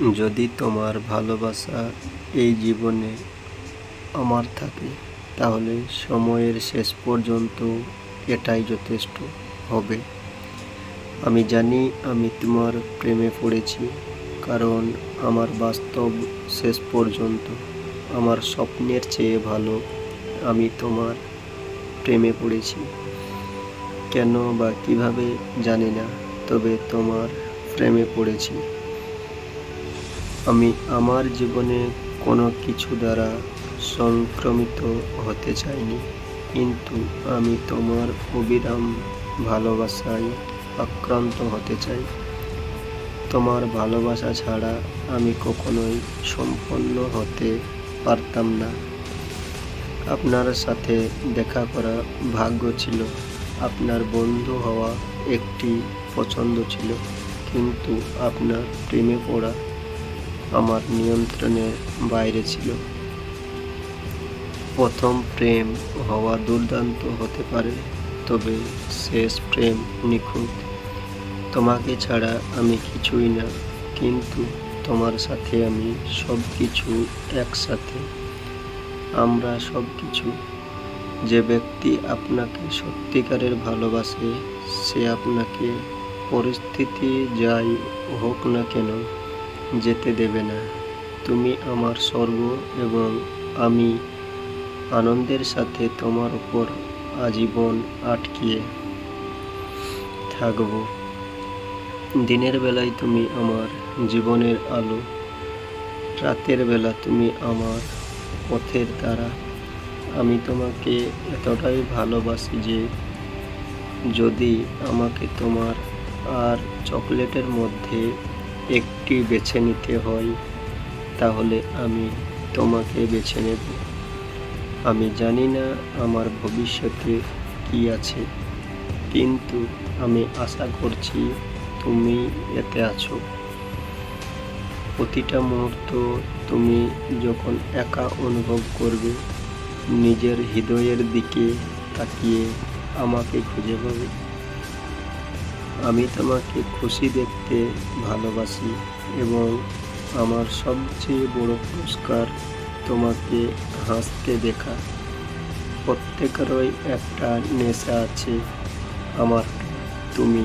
যদি তোমার ভালোবাসা এই জীবনে আমার থাকে, তাহলে সময়ের শেষ পর্যন্ত এটাই যথেষ্ট হবে। আমি জানি আমি তোমার প্রেমে পড়েছি, কারণ আমার বাস্তব শেষ পর্যন্ত আমার স্বপ্নের চেয়ে ভালো আমি তোমার প্রেমে পড়েছি। কেন বা কীভাবে জানি না, তবে তোমার প্রেমে পড়েছি। আমি আমার জীবনে কোনো কিছু দ্বারা সংক্রমিত হতে চাইনি, কিন্তু আমি তোমার অবিরাম ভালোবাসায় আক্রান্ত হতে চাই। তোমার ভালোবাসা ছাড়া আমি কখনোই সম্পন্ন হতে পারতাম না। আপনার সাথে দেখা করা ভাগ্য ছিল, আপনার বন্ধু হওয়া একটি পছন্দ ছিল, কিন্তু আপনার প্রেমে পড়া আমার নিয়ন্ত্রণের বাইরে ছিল। প্রথম প্রেম হওয়া দুর্দান্ত হতে পারে, তবে শেষ প্রেম নিখুঁত। তোমাকে ছাড়া আমি কিছুই না, কিন্তু তোমার সাথে আমি সব কিছু একসাথে। আমরা সব কিছু যে ব্যক্তি আপনাকে সত্যিকারের ভালোবাসে, সে আপনাকে পরিস্থিতি যাই হোক না কেন যেতে দেবে না। তুমি আমার স্বর্গ এবং আমি আনন্দের সাথে তোমার উপর আজীবন আটকিয়ে থাকব। দিনের বেলায় তুমি আমার জীবনের আলো, রাতের বেলা তুমি আমার পথের দ্বারা। আমি তোমাকে এতটাই ভালোবাসি যে যদি আমাকে তোমার আর চকলেটের মধ্যে একটি বেছে নিতে হয়, তাহলে আমি তোমাকে বেছে নেব। আমি জানি না আমার ভবিষ্যতে কি আছে, কিন্তু আমি আশা করছি তুমি এতে আছো। প্রতিটা মুহূর্ত তুমি যখন একা অনুভব করবে, নিজের হৃদয়ের দিকে তাকিয়ে আমাকে খুঁজে পাবে। আমি তোমাকে খুশি দেখতে ভালোবাসি এবং আমার সবচেয়ে বড় পুরস্কার তোমাকে হাসতে দেখা। প্রত্যেকেরই একটা নেশা আছে আমার তুমি